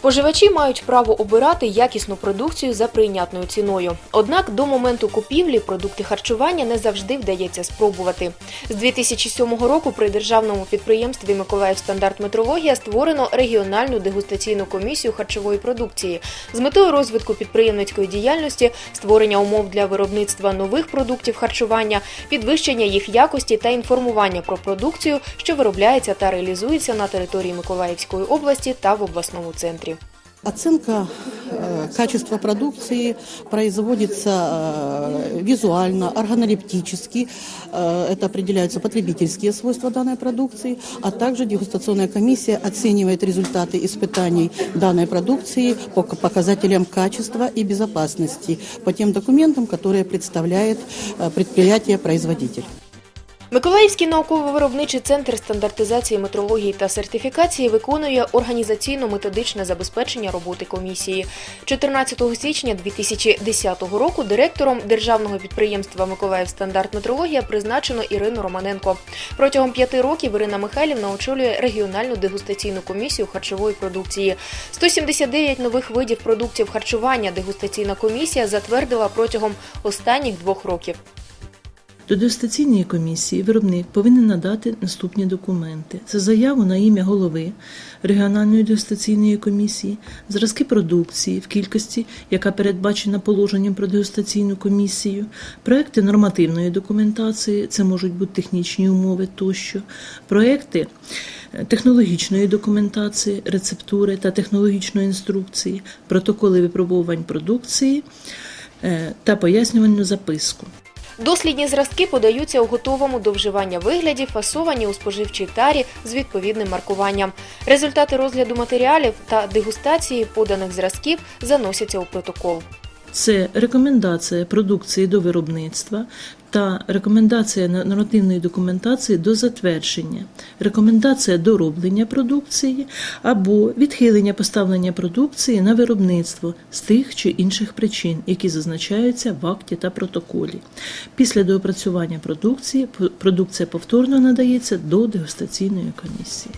Споживачі мають право обирати якісну продукцію за прийнятною ціною. Однак до моменту купівлі продукти харчування не завжди вдається спробувати. З 2007 року при державному підприємстві Миколаїв стандарт метрологія створено регіональну дегустаційну комісію харчової продукції з метою розвитку підприємницької діяльності, створення умов для виробництва нових продуктів харчування, підвищення їх якості та інформування про продукцію, що виробляється та реалізується на території Миколаївської області та в обласному центрі. Оценка э, качества продукции производится э, визуально, органолептически. Э, это определяются потребительские свойства данной продукции, а также дегустационная комиссия оценивает результаты испытаний данной продукции по к- показателям качества и безопасности, по тем документам, которые представляет э, предприятие-производитель. Миколаївський науково-виробничий центр стандартизації метрології та сертифікації виконує організаційно-методичне забезпечення роботи комісії. 14 січня 2010 року директором державного підприємства Миколаїв стандарт метрологія призначено Ірину Романенко. Протягом п'яти років Ірина Михайлівна очолює регіональну дегустаційну комісію харчової продукції. 179 нових видів продуктів харчування дегустаційна комісія затвердила протягом останніх двох років. До дегустаційної комісії виробник повинен надати наступні документи: це заяву на ім'я голови регіональної дегустаційної комісії, зразки продукції в кількості, яка передбачена положенням про дегустаційну комісію, проекти нормативної документації, це можуть бути технічні умови тощо, проекти е, технологічної документації, рецептури та технологічної інструкції, протоколи випробувань продукції е, та пояснювальну записку. Дослідні зразки подаються у готовому до вживання вигляді, фасовані у споживчій тарі з відповідним маркуванням. Результати розгляду матеріалів та дегустації поданих зразків заносяться у протокол. Це рекомендація продукції до виробництва та рекомендація нормативної документації до затвердження, рекомендація дороблення продукції або відхилення поставлення продукції на виробництво з тих чи інших причин, які зазначаються в акті та протоколі. Після доопрацювання продукції продукція повторно надається до дегустаційної комісії.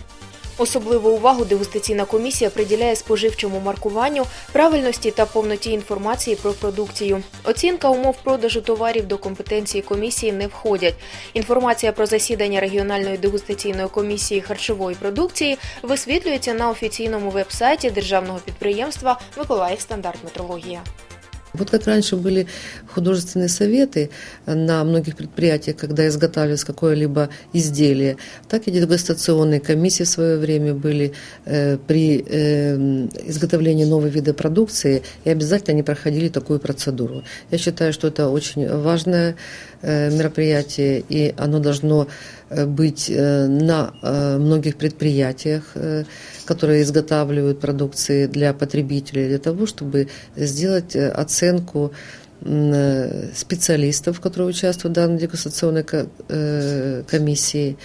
Особливу увагу дегустаційна комісія приділяє споживчому маркуванню, правильності та повноті інформації про продукцію. Оцінка умов продажу товарів до компетенції комісії не входять. Інформація про засідання регіональної дегустаційної комісії харчової продукції висвітлюється на офіційному веб-сайті державного підприємства Миколаїв метрологія. Вот как раньше были художественные советы на многих предприятиях, когда изготавливалось какое-либо изделие, так и дегустационные комиссии в свое время были э, при э, изготовлении нового вида продукции, и обязательно они проходили такую процедуру. Я считаю, что это очень важное э, мероприятие, и оно должно э, быть э, на э, многих предприятиях, э, которые изготавливают продукции для потребителей, для того, чтобы сделать э, оценку м, э, специалистов, которые участвуют в данной дегустационной ко- э, комиссии,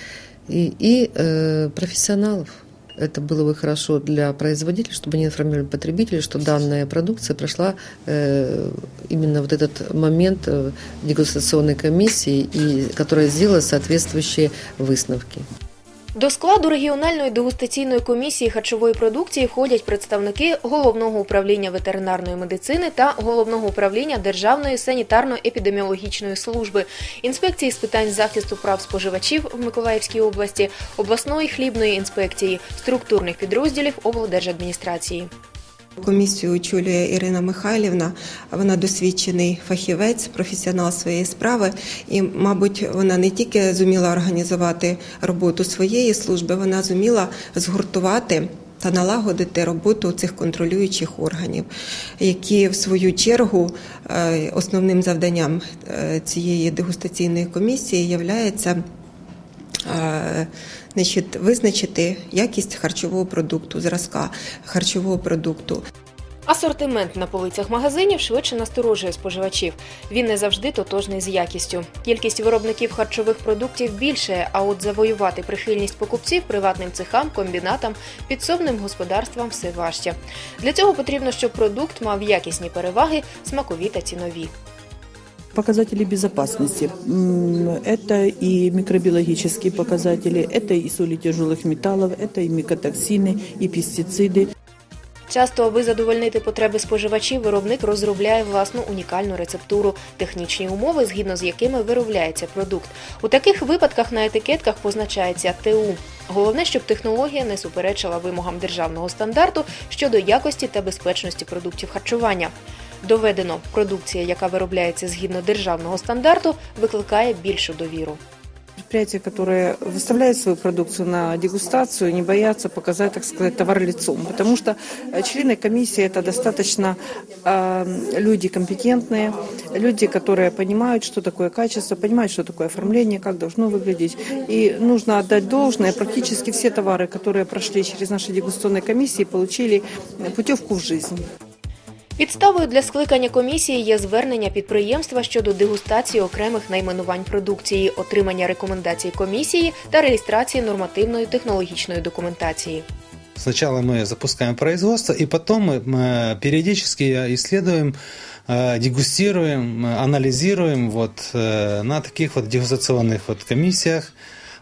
и, и э, профессионалов. Это было бы хорошо для производителей, чтобы они информировали потребителей, что данная продукция прошла э, именно вот этот момент э, дегустационной комиссии, и, которая сделала соответствующие выставки. До складу регіональної дегустаційної комісії харчової продукції входять представники головного управління ветеринарної медицини та головного управління Державної санітарно-епідеміологічної служби, інспекції з питань захисту прав споживачів в Миколаївській області, обласної хлібної інспекції, структурних підрозділів облдержадміністрації. Комісію очолює Ірина Михайлівна. Вона досвідчений фахівець, професіонал своєї справи, і, мабуть, вона не тільки зуміла організувати роботу своєї служби, вона зуміла згуртувати. Та налагодити роботу цих контролюючих органів, які в свою чергу е, основним завданням е, цієї дегустаційної комісії являється значить, визначити якість харчового продукту, зразка харчового продукту. Асортимент на полицях магазинів швидше насторожує споживачів. Він не завжди тотожний з якістю. Кількість виробників харчових продуктів більше, а от завоювати прихильність покупців приватним цехам, комбінатам, підсобним господарствам все важче. Для цього потрібно, щоб продукт мав якісні переваги, смакові та цінові. Показатели безопасности. М, Это и микробиологические показатели, это и соли тяжелых металлов, это и микотоксины, и пестициды. Часто, аби задовольнити потреби споживачів, виробник розробляє власну унікальну рецептуру, технічні умови, згідно з якими виробляється продукт. У таких випадках на етикетках позначається ТУ. Головне, щоб технологія не суперечила вимогам державного стандарту щодо якості та безпечності продуктів харчування. Доведено, продукція, яка виробляється згідно державного стандарту, викликає більшу довіру. Предприятия, которые выставляют свою продукцию на дегустацию, не боятся показать, так сказать, товар лицом. Потому что э, члены комиссии это достаточно э, люди компетентные, люди, которые понимают, что такое качество, понимают, что такое оформление, как должно выглядеть. И нужно отдать должное. Практически все товары, которые прошли через наши дегустационные комиссии, получили путевку в жизнь. Підставою для скликання комісії є звернення підприємства щодо дегустації окремих найменувань продукції, отримання рекомендацій комісії та реєстрації нормативної технологічної документації. Сначала мы запускаем производство, и потом мы э, периодически исследуем, э, дегустируем, э, анализируем вот э, на таких вот дегустационных вот комиссиях,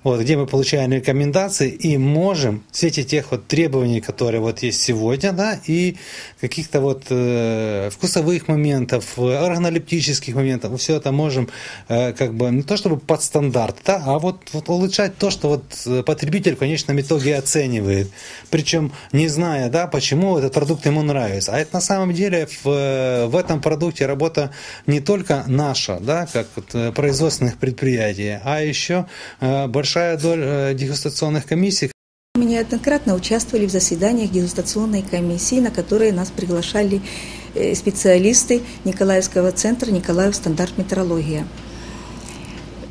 Вот, где мы получаем рекомендации и можем в свете тех вот требований, которые вот есть сегодня, да, и каких-то вот э, вкусовых моментов, э, органолептических моментов, все это можем э, как бы не то чтобы под стандарт, да, а вот, вот улучшать то, что вот э, потребитель в конечном итоге оценивает, причем не зная, да, почему этот продукт ему нравится. А это на самом деле в, э, в этом продукте работа не только наша, да, как вот, производственных предприятий, а еще э, большая доля э, дегустационных комиссий, Мы неоднократно участвовали в заседаниях дегустационной комиссии, на которые нас приглашали э, специалисты Николаевского центра «Николаев стандарт метрология».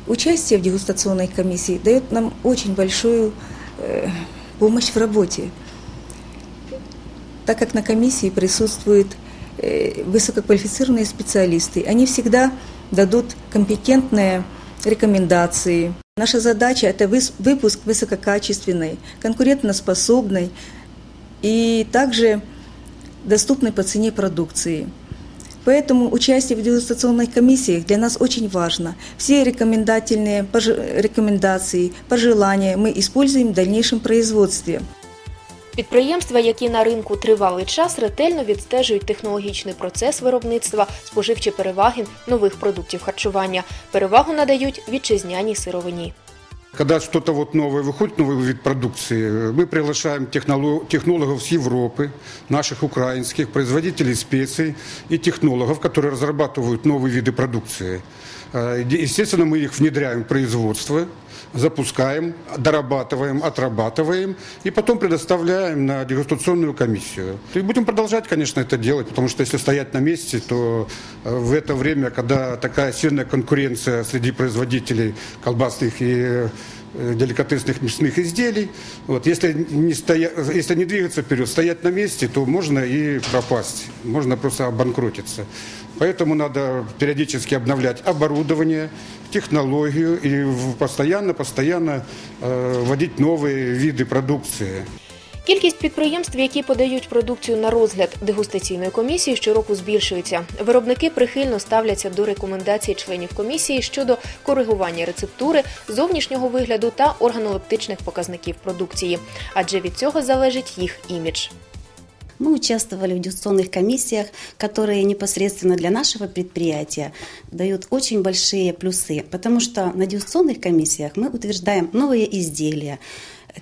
Участие в дегустационной комиссии дает нам очень большую э, помощь в работе, так как на комиссии присутствуют высококвалифицированные специалисты. Они всегда дадут компетентные рекомендации. Наша задача – это выпуск высококачественной, конкурентоспособной и также доступной по цене продукции. Поэтому участие в дегустационных комиссиях для нас очень важно. Все рекомендательные пожи- рекомендации, пожелания мы используем в дальнейшем производстве. Підприємства, які на ринку тривалий час, ретельно відстежують технологічний процес виробництва, споживчі переваги нових продуктів харчування. Перевагу надають вітчизняній сировині. Когда что-то вот новое выходит, новый вид продукции, мы приглашаем техноло- технологов с Европы, наших украинских, производителей специй и технологов, которые разрабатывают новые виды продукции. Э, де- Естественно, мы их внедряем в производство, запускаем, дорабатываем, отрабатываем и потом предоставляем на дегустационную комиссию. И будем продолжать, конечно, это делать, потому что если стоять на месте, то э, в это время, когда такая сильная конкуренция среди производителей колбасных и деликатесных мясных изделий. Вот, если, не стоя... если не двигаться вперед, стоять на месте, то можно и пропасть, можно просто обанкротиться. Поэтому надо периодически обновлять оборудование, технологию и постоянно-постоянно э, вводить новые виды продукции. Кількість підприємств, які подають продукцію на розгляд дегустаційної комісії, щороку збільшується. Виробники прихильно ставляться до рекомендацій членів комісії щодо коригування рецептури, зовнішнього вигляду та органолептичних показників продукції, адже від цього залежить їх імідж. Мы участвовали в дегустационных комиссиях, которые непосредственно для нашего предприятия дают очень большие плюсы, потому что на дегустационных комиссиях мы утверждаем новые изделия,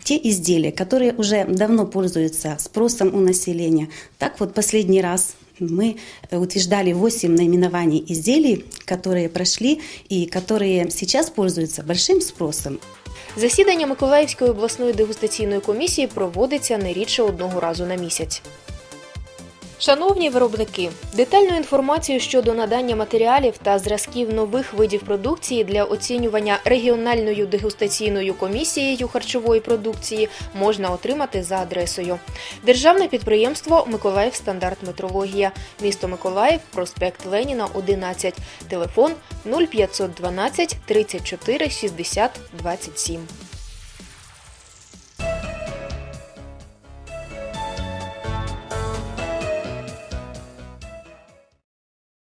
те изделия, которые уже давно пользуются спросом у населения. Так вот, последний раз мы э, утверждали 8 наименований изделий, которые прошли и которые сейчас пользуются большим спросом. Засідання Миколаївської обласної дегустаційної комісії проводиться не рідше одного разу на місяць. Шановні виробники, детальну інформацію щодо надання матеріалів та зразків нових видів продукції для оцінювання регіональною дегустаційною комісією харчової продукції можна отримати за адресою. Державне підприємство Миколаїв стандарт метрологія, місто Миколаїв, проспект Леніна, 11, телефон 0512 34 60 27.